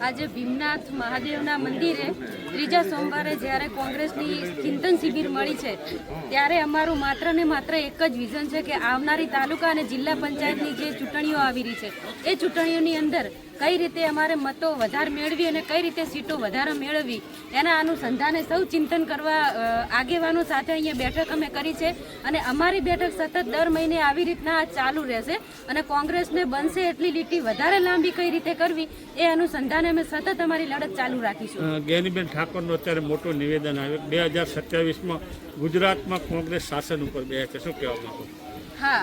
આજે ભીમનાથ મહાદેવના મંદિરે ત્રીજા સોમવારે જ્યારે કોંગ્રેસની ચિંતન શિબિર મળી છે, ત્યારે અમારું માત્ર ને માત્ર એક જ વિઝન છે કે આવનારી તાલુકા અને જિલ્લા પંચાયતની જે ચૂંટણીઓ આવી રહી છે, એ ચૂંટણીઓની અંદર કઈ રીતે અમારે મતો વધારે મેળવી અને કઈ રીતે સીટો વધારે મેળવવી એના અનુસંધાને સૌ ચિંતન કરવા આગેવાનો સાથે અહીંયા બેઠક અમે કરી છે અને અમારી બેઠક સતત દર મહિને આવી રીતના ચાલુ રહેશે અને કોંગ્રેસને બનશે એટલી લીટી વધારે લાંબી કઈ રીતે કરવી, એ અનુસંધાને અમે સતત અમારી લડત ચાલુ રાખીશું. ગેનીબેન ઠાકોરનું અત્યારે મોટું નિવેદન આવ્યું. બે હજાર સત્યાવીસમાં ગુજરાતમાં કોંગ્રેસ શાસન ઉપર બે છે. શું કહેવા માંગો હા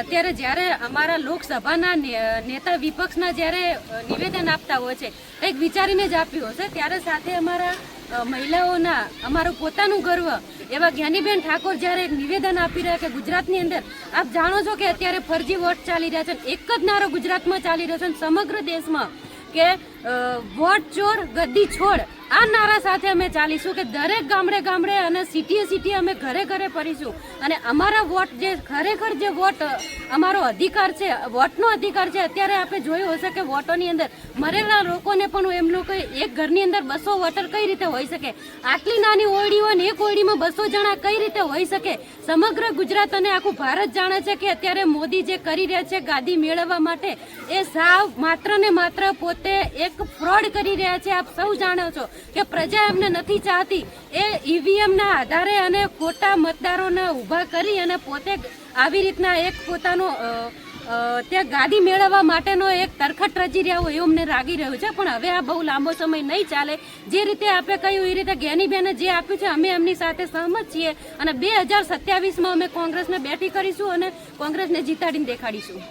અત્યારે જ્યારે અમારા લોકસભાના નેતા વિપક્ષના જ્યારે નિવેદન આપતા હોય છે કંઈક વિચારીને જ આપ્યું હશે, ત્યારે સાથે અમારા મહિલાઓના, અમારું પોતાનું ગર્વ, એવા જ્ઞાનીબેન ઠાકોર જ્યારે એક નિવેદન આપી રહ્યા કે ગુજરાતની અંદર, આપ જાણો છો કે અત્યારે ફરજી વોટ ચાલી રહ્યા છે, એક જ નારો ગુજરાતમાં ચાલી રહ્યો છે સમગ્ર દેશમાં કે વોટ, ચોર, ગદ્દી, છોડ, આ નારા સાથે અમે ચાલીશું કે દરેક ગામડે ગામડે અને સિટીએ સિટીએ અમે ઘરે ઘરે ફરીશું. અને અમારા વોટ જે, ખરેખર જે વોટ અમારો અધિકાર છે, વોટનો અધિકાર છે, અત્યારે આપણે જોયું હશે કે વોટોની અંદર મરેલા લોકોને પણ એમ લોકો એક ઘરની અંદર બસો વોટર કઈ રીતે હોઈ શકે? આટલી નાની ઓરડી હોય ને એક ઓરડીમાં બસો જણા કઈ રીતે હોઈ શકે? સમગ્ર ગુજરાત અને આખું ભારત જાણે છે કે અત્યારે મોદી જે કરી રહ્યા છે ગાદી મેળવવા માટે, એ સાવ માત્ર ને માત્ર પોતે એક ફ્રોડ કરી રહ્યા છે, આપ સૌ જાણો છો કે પ્રજા એમને નથી ચાહતી. એ ઈવીએમ ના આધારે અને ખોટા મતદારોને ઊભા કરી અને પોતે આવી રીતના એક પોતાનો ત્યાં ગાદી મેળવવા માટેનો એક તરખટ રચી રહ્યા હોય એવું અમને લાગી રહ્યું છે. પણ હવે આ બહુ લાંબો સમય નહીં ચાલે. જે રીતે આપણે કહ્યું એ રીતે જ્ઞાનીબેને જે આપ્યું છે, અમે એમની સાથે સહમત છીએ. અને બે હજાર સત્યાવીસમાં અમે કોંગ્રેસને બેઠી કરીશું અને કોંગ્રેસને જીતાડીને દેખાડીશું.